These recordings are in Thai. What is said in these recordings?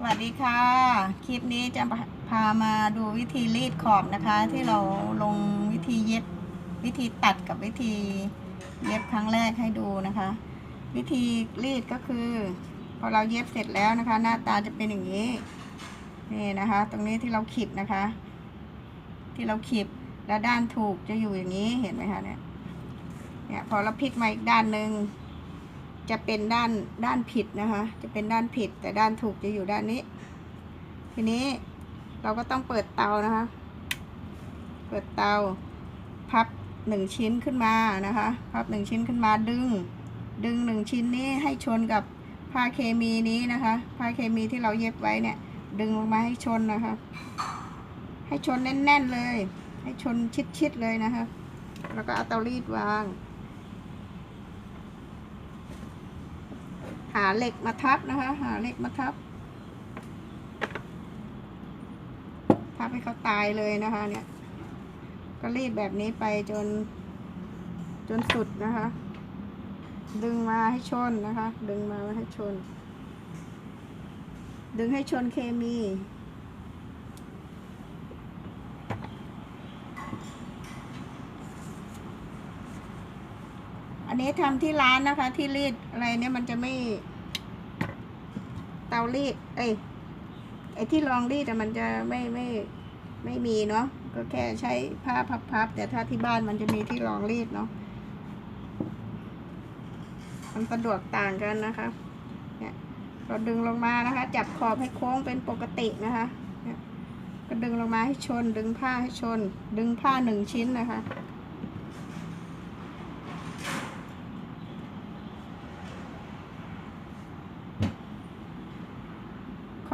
สวัสดีค่ะ คลิปนี้จะพามาดูวิธีรีดขอบนะคะ ที่เราลงวิธีเย็บวิธีตัดกับวิธีเย็บครั้งแรกให้ดูนะคะ วิธีรีดก็คือ พอเราเย็บเสร็จแล้วนะคะ หน้าตาจะเป็นอย่างนี้นี่นะคะ ตรงนี้ที่เราขีดนะคะ ที่เราขีดแล้วด้านถูกจะอยู่อย่างนี้เห็นไหมคะเนี่ยเนี่ยพอเราพลิกมาอีกด้านหนึ่ง จะเป็นด้านด้านผิดนะคะ จะเป็นด้านผิด แต่ด้านถูกจะอยู่ด้านนี้ ทีนี้เราก็ต้องเปิดเตานะคะ เปิดเตา พับหนึ่งชิ้นขึ้นมานะคะ พับหนึ่งชิ้นขึ้นมาดึง ดึงหนึ่งชิ้นนี้ให้ชนกับผ้าเคมีนี้นะคะ ผ้าเคมีที่เราเย็บไว้เนี่ย ดึงลงมาให้ชนนะคะ ให้ชนแน่นๆเลย ให้ชนชิดๆเลยนะคะ แล้วก็เอาเตารีดวาง หาเหล็กมาทับนะคะ หาเหล็กมาทับ ทับให้เขาตายเลยนะคะ เนี่ย ก็รีดแบบนี้ไปจน จนสุดนะคะ ดึงมาให้ชนนะคะ ดึงมาให้ชน ดึงให้ชนเคมี อันนี้ทำที่ร้านนะคะ ที่รีดอะไรเนี่ยมันจะไม่ เตารีด เอ้ยไอ้ที่รองรีดแต่มันจะไม่ไม่ไม่มีเนาะก็แค่ใช้ผ้าพับๆแต่ถ้าที่บ้านมันจะมีที่รองรีดเนาะมันสะดวกต่างกันนะคะเนี่ยเราดึงลงมานะคะ จับขอบให้โค้งเป็นปกตินะคะเนี่ยก็ดึงลงมาให้ชน ดึงผ้าให้ชน ดึงผ้าหนึ่งชิ้นนะคะ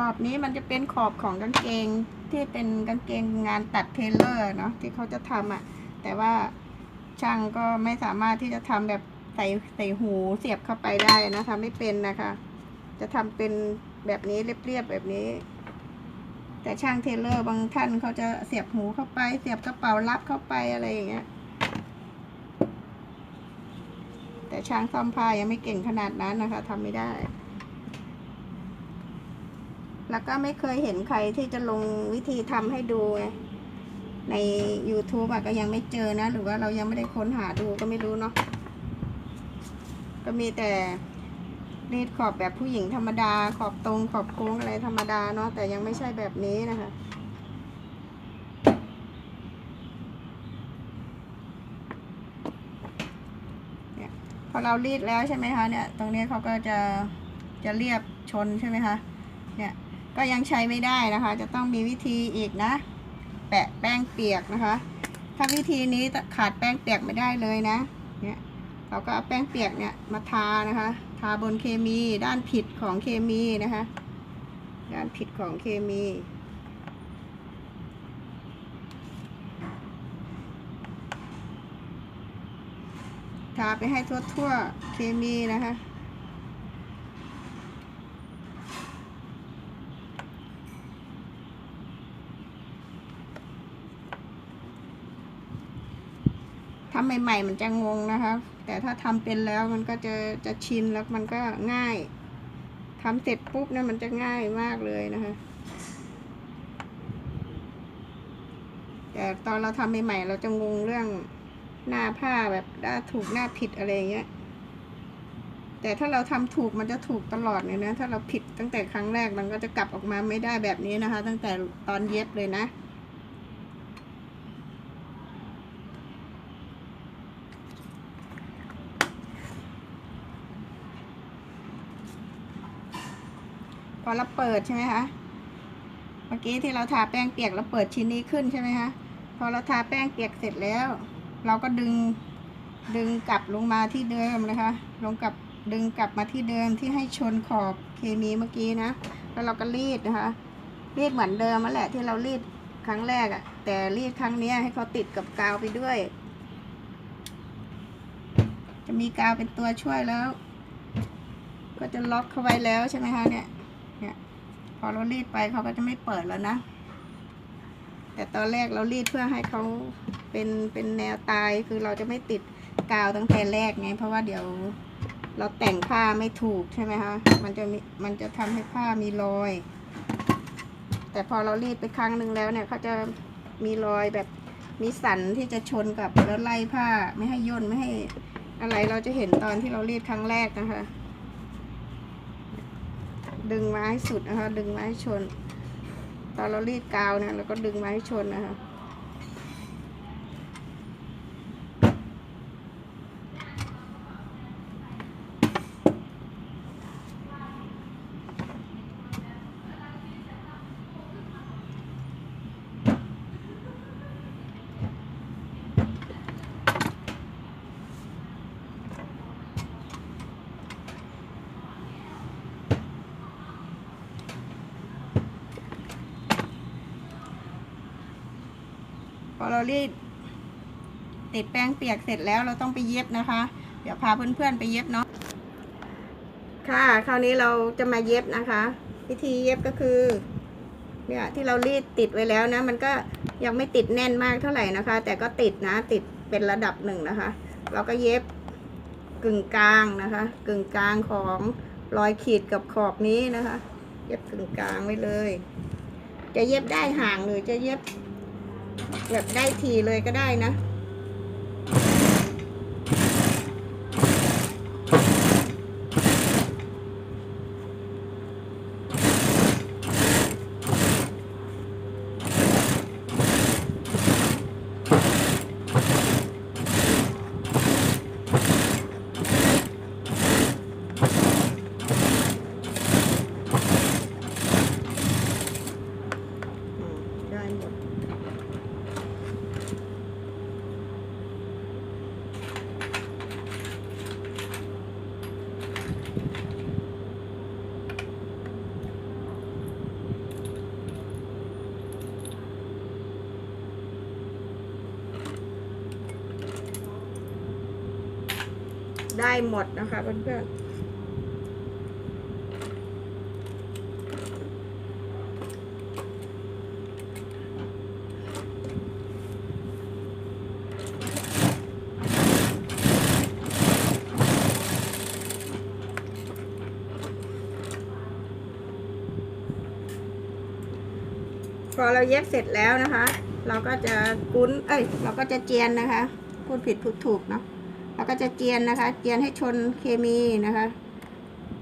อบนี้มันจะเป็นขอบของกางเกงที่เป็นกางเกงงานตัดเทเลอร์เนาะที่เขาจะทำอะ่ะ แต่ว่าช่างก็ไม่สามารถที่จะทำแบบใส่ใส่หูเสียบเข้าไปได้นะทำไม่เป็นนะคะ จะทำเป็นแบบนี้เรียบๆแบบนี้ แต่ช่างเทเลอร์บางท่านเขาจะเสียบหูเข้าไป เสียบกระเป๋ารับเข้าไปอะไรอย่างเงี้ยแต่ช่างซ่อมผ้ายังไม่เก่งขนาดนั้นนะคะทำไม่ได้ แล้วก็ไม่เคยเห็นใครที่จะลงวิธีทำให้ดูใน YouTube อะก็ยังไม่เจอนะ หรือว่าเรายังไม่ได้ค้นหาดูก็ไม่รู้เนาะก็มีแต่รีดขอบแบบผู้หญิงธรรมดา ขอบตรงขอบโค้งอะไรธรรมดาเนาะแต่ยังไม่ใช่แบบนี้นะคะเนี่ยพอเรารีดแล้วใช่ไหมคะเนี่ย ตรงนี้เขาก็จะจะเรียบชนใช่ไหมคะ เนี่ย ก็ยังใช้ไม่ได้นะคะ จะต้องมีวิธีอีกนะ แปะแป้งเปียกนะคะ ถ้าวิธีนี้ขาดแป้งเปียกไม่ได้เลยนะเนี่ยเราก็เอาแป้งเปียกเนี่ยมาทานะคะ ทาบนเคมีด้านผิดของเคมีนะคะ ด้านผิดของเคมีทาไปให้ทั่วๆเคมีนะคะ ใหม่ ๆ มันจะงงนะคะ แต่ถ้าทำเป็นแล้วมันก็จะจะชินแล้วมันก็ง่ายทำเสร็จปุ๊บเนี่ยมันจะง่ายมากเลยนะคะแต่ตอนเราทำใหม่ๆเราจะงงเรื่องหน้าผ้าแบบด้านถูกหน้าผิดอะไรเงี้ย แต่ถ้าเราทำถูกมันจะถูกตลอดเลยนะ ถ้าเราผิดตั้งแต่ครั้งแรกมันก็จะกลับออกมาไม่ได้แบบนี้นะคะ ตั้งแต่ตอนเย็บเลยนะ พอเราเปิดใช่ไหมคะ เมื่อกี้ที่เราทาแป้งเปียกแล้วเปิดชิ้นนี้ขึ้นใช่ไหมคะ พอเราทาแป้งเปียกเสร็จแล้ว เราก็ดึงดึงกลับลงมาที่เดิมนะคะ ลงกลับดึงกลับมาที่เดิมที่ให้ชนขอบเคมีเมื่อกี้นะ แล้วเราก็รีดนะคะ รีดเหมือนเดิมนั่นแหละที่เรารีดครั้งแรกอะแต่รีดครั้งนี้ให้เขาติดกับกาวไปด้วย จะมีกาวเป็นตัวช่วยแล้ว ก็จะล็อกเข้าไว้แล้วใช่ไหมคะเนี่ย อเรารีดไปเขาก็จะไม่เปิดแล้วนะ แต่ตอนแรกเรารีดเพื่อให้เขาเป็นเป็นแนวตายคือเราจะไม่ติดกาวตั้งแต่แรกไงเพราะว่าเดี๋ยวเราแต่งผ้าไม่ถูกใช่ไหมคะ มันจะมีมันจะทำให้ผ้ามีรอย แต่พอเรารีดไปครั้งหนึ่งแล้วเนี่ยเขาจะมีรอยแบบมีสันที่จะชนกับแล้วไล่ผ้าไม่ให้ย่นไม่ให้อะไรเราจะเห็นตอนที่เรารีดครั้งแรกนะคะ ดึงมาให้สุดนะคะ ดึงมาให้ชน ตอนเรารีดกาวเนี่ยเราก็ดึงมาให้ชนนะคะ อเรารีดติดแป้งเปียกเสร็จแล้วเราต้องไปเย็บนะคะ เดี๋ยวพาเพื่อนๆไปเย็บเนาะค่ะ คราวนี้เราจะมาเย็บนะคะ วิธีเย็บก็คือ เนี่ยที่เรารีดติดไว้แล้วนะ มันก็ยังไม่ติดแน่นมากเท่าไหร่นะคะ แต่ก็ติดนะ ติดเป็นระดับหนึ่งนะคะ เราก็เย็บกึ่งกลางนะคะ กึ่งกลางของรอยขีดกับขอบนี้นะคะ เย็บกึ่งกลางไว้เลย จะเย็บได้ห่างหรือจะเย็บ แบบได้ทีเลยก็ได้นะ อืมได้หมด ได้หมดนะคะเพื่อนๆพอเราเย็บเสร็จแล้วนะคะ เราก็จะกุ้น เอ้ย เราก็จะเจียนนะคะ พูดผิดพูดถูกเนาะ ราก็จะเจียนนะคะ เจียนให้ชนเคมีนะคะ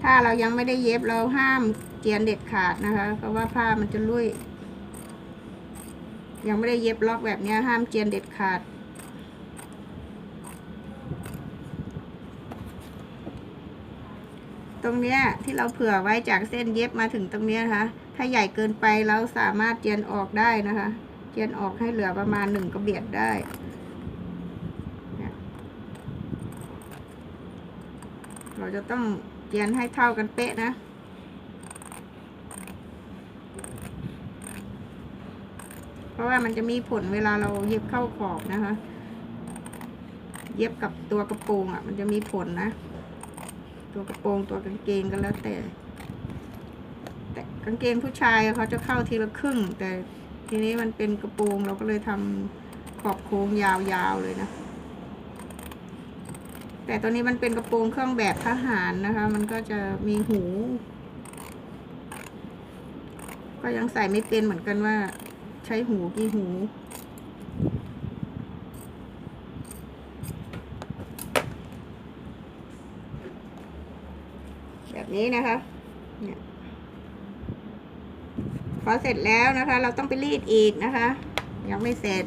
ถ้าเรายังไม่ได้เย็บเราห้ามเจียนเด็ดขาดนะคะ เพราะว่าผ้ามันจะลุ่ย ยังไม่ได้เย็บล็อกแบบนี้ห้ามเจียนเด็ดขาดตรงเนี้ยที่เราเผื่อไว้จากเส้นเย็บมาถึงตรงเนี้ยนะคะถ้าใหญ่เกินไปเราสามารถเจียนออกได้นะคะ เจียนออกให้เหลือประมาณหนึ่งกระเบียดได้ เราจะต้องเจียนให้เท่ากันเป๊ะนะเพราะว่ามันจะมีผลเวลาเราเย็บเข้าขอบนะคะ เย็บกับตัวกระโปรงอะ มันจะมีผลนะ ตัวกระโปรงตัวกางเกงก็แล้วแต่ แต่กางเกงผู้ชายเขาจะเข้าทีละครึ่ง แต่ทีนี้มันเป็นกระโปรงเราก็เลยทำขอบโค้งยาวๆเลยนะ แต่ตัวนี้มันเป็นกระโปรงเครื่องแบบทหารนะคะ มันก็จะมีหู ก็ยังใส่ไม่เป็นเหมือนกันว่า ใช้หูกี่หูแบบนี้นะคะเนี่ยพอเสร็จแล้วนะคะ เราต้องไปรีดอีกนะคะ ยังไม่เสร็จ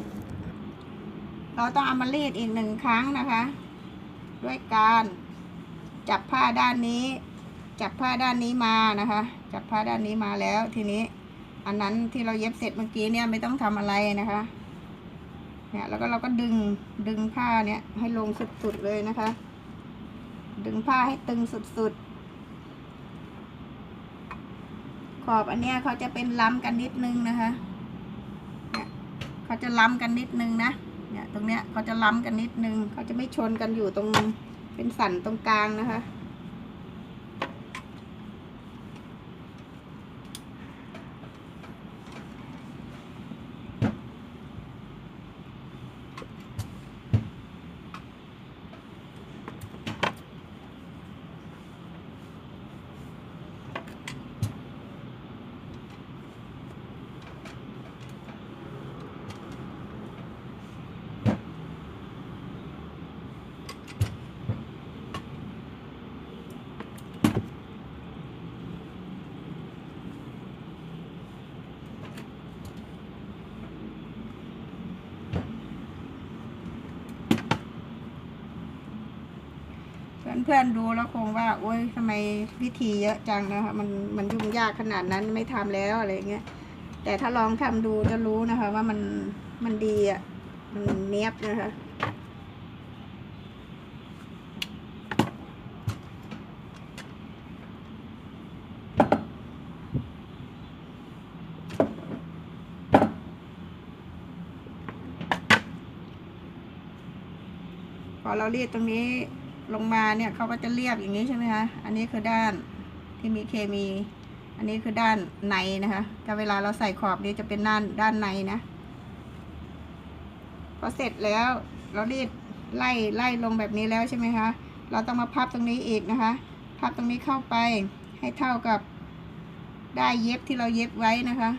เราต้องเอามารีดอีกหนึ่งครั้งนะคะ ด้วยการจับผ้าด้านนี้ จับผ้าด้านนี้มานะคะ จับผ้าด้านนี้มาแล้วทีนี้ อันนั้นที่เราเย็บเสร็จเมื่อกี้เนี่ยไม่ต้องทำอะไรนะคะเนี่ยแล้วก็เราก็ดึงดึงผ้าเนี่ยให้ลงสุดๆเลยนะคะ ดึงผ้าให้ตึงสุดๆ ขอบอันเนี้ยเขาจะเป็นล้ำกันนิดนึงนะคะ เนี่ยเขาจะล้ำกันนิดนึงนะ เนี่ยตรงเนี้ยเขาจะล้ำกันนิดนึงเขาจะไม่ชนกันอยู่ตรงเป็นสันตรงกลางนะคะ เพื่อนๆดูแล้วคงว่า โอ๊ยทำไมวิธีเยอะจังนะคะมันมันยุ่งยากขนาดนั้นไม่ทำแล้วอะไรเงี้ยแต่ถ้าลองทำดูจะรู้นะคะ ว่ามันมันดีอะมันเนี้ยบนะคะพอเราเรียดตรงนี้ ลงมาเนี่ยเขาก็จะเรียบอย่างนี้ใช่ไหมคะ อันนี้คือด้านที่มีเคมี อันนี้คือด้านในนะคะแต่เวลาเราใส่ขอบนี้จะเป็นด้านด้านในนะ พอเสร็จแล้วเรารีดไล่ไล่ลงแบบนี้แล้วใช่ไหมคะ เราต้องมาพับตรงนี้อีกนะคะ พับตรงนี้เข้าไปให้เท่ากับได้เย็บที่เราเย็บไว้นะคะ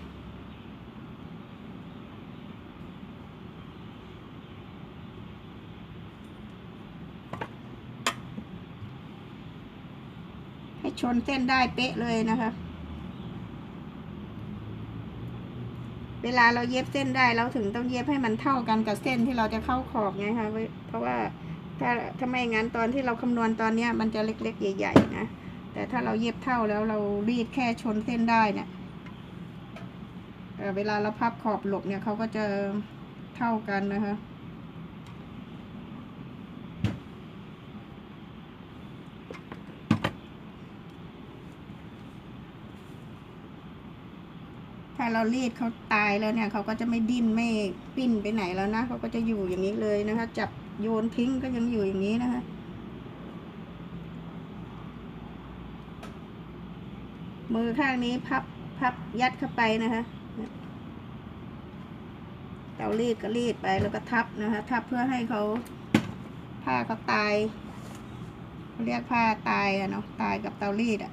ชนเส้นได้เป๊ะเลยนะคะ เวลาเราเย็บเส้นได้เราถึงต้องเย็บให้มันเท่ากันกับเส้นที่เราจะเข้าขอบไงคะเพราะว่าถ้าถ้าไม่งั้นตอนที่เราคำนวณตอนเนี้ยมันจะเล็กๆ ใหญ่ๆนะแต่ถ้าเราเย็บเท่าแล้วเรารีดแค่ชนเส้นได้เนี่ยเอ่อเวลาเราพับขอบหลบเนี่ยเขาก็จะเท่ากันนะคะ ถ้าเรารีดเขาตายแล้วเนี่ยเขาก็จะไม่ดิ้นไม่ปิ้นไปไหนแล้วนะเขาก็จะอยู่อย่างนี้เลยนะคะ จับโยนทิ้งก็ยังอยู่อย่างนี้นะคะมือข้างนี้พับพับยัดเข้าไปนะคะเตารีดก็รีดไปแล้วก็ทับนะคะ ทับเพื่อให้เขาผ้าเขาตายเขาเรียกผ้าตายอะเนาะตายกับเตารีดอะ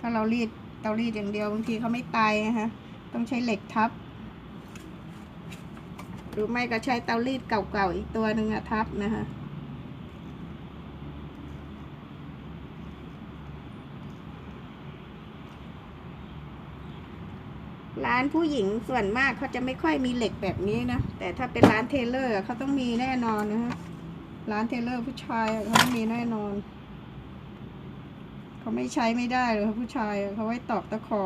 ถ้าเรารีดเตารีดอย่างเดียวบางทีเขาไม่ตายนะคะ ต้องใช้เหล็กทับ หรือไม่ก็ใช้เตารีดเก่าๆอีกตัวหนึ่งอะทับนะคะร้านผู้หญิงส่วนมากเขาจะไม่ค่อยมีเหล็กแบบนี้นะ แต่ถ้าเป็นร้านเทเลอร์เขาต้องมีแน่นอนนะฮะร้านเทเลอร์ผู้ชายเขาต้องมีแน่นอน เขาไม่ใช้ไม่ได้เลยผู้ชายเขาไว้ตอกตะขอ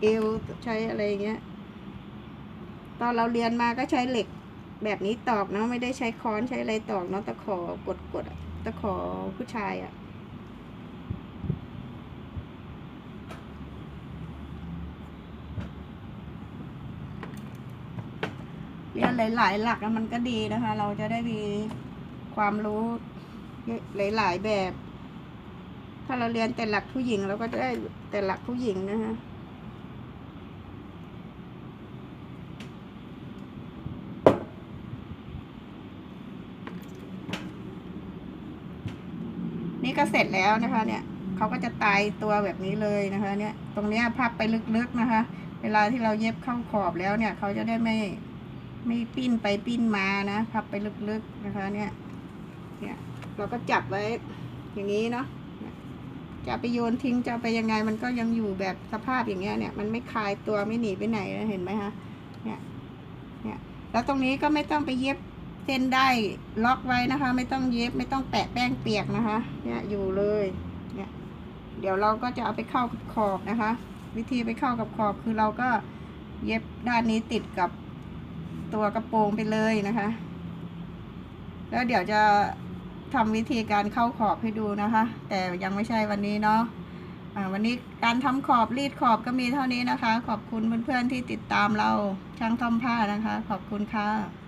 เอวใช้อะไรเงี้ย ตอนเราเรียนมาก็ใช้เหล็กแบบนี้ตอกเนาะไม่ได้ใช้ค้อนใช้อะไรตอกเนาะตะขอกดกดตะขอผู้ชายอะเรียนหลาย ๆ หลักมันก็ดีนะคะ เราจะได้มีความรู้หลาย ๆ แบบ ถ้าเราเรียนแต่หลักผู้หญิงเราก็ได้แต่หลักผู้หญิงนะคะ ก็เสร็จแล้วนะคะ เนี่ยเขาก็จะตายตัวแบบนี้เลยนะคะ เนี่ย ตรงเนี้ยพับไปลึกๆนะคะ เวลาที่เราเย็บเข้าขอบแล้วเนี่ยเขาจะได้ไม่ไม่ปิ้นไปปิ้นมานะพับไปลึกๆนะคะ เนี่ย เนี่ยเราก็จับไว้อย่างนี้เนาะจะไปโยนทิ้งจะไปยังไงมันก็ยังอยู่แบบสภาพอย่างเงี้ยเนี่ยมันไม่คลายตัวไม่หนีไปไหนเห็นไหมคะเนี่ยเนี่ยแล้วตรงนี้ก็ไม่ต้องไปเย็บ เส้นได้ล็อกไว้นะคะ ไม่ต้องเย็บไม่ต้องแปะแป้งเปียกนะคะ เนี่ยอยู่เลยเนี่ยเดี๋ยวเราก็จะเอาไปเข้ากับขอบนะคะ วิธีไปเข้ากับขอบคือเราก็เย็บด้านนี้ติดกับตัวกระโปรงไปเลยนะคะ แล้วเดี๋ยวจะทำวิธีการเข้าขอบให้ดูนะคะ แต่ยังไม่ใช่วันนี้เนาะวันนี้การทำขอบรีดขอบก็มีเท่านี้นะคะ ขอบคุณเพื่อนๆที่ติดตามเราช่างทอมผ้านะคะ ขอบคุณค่ะ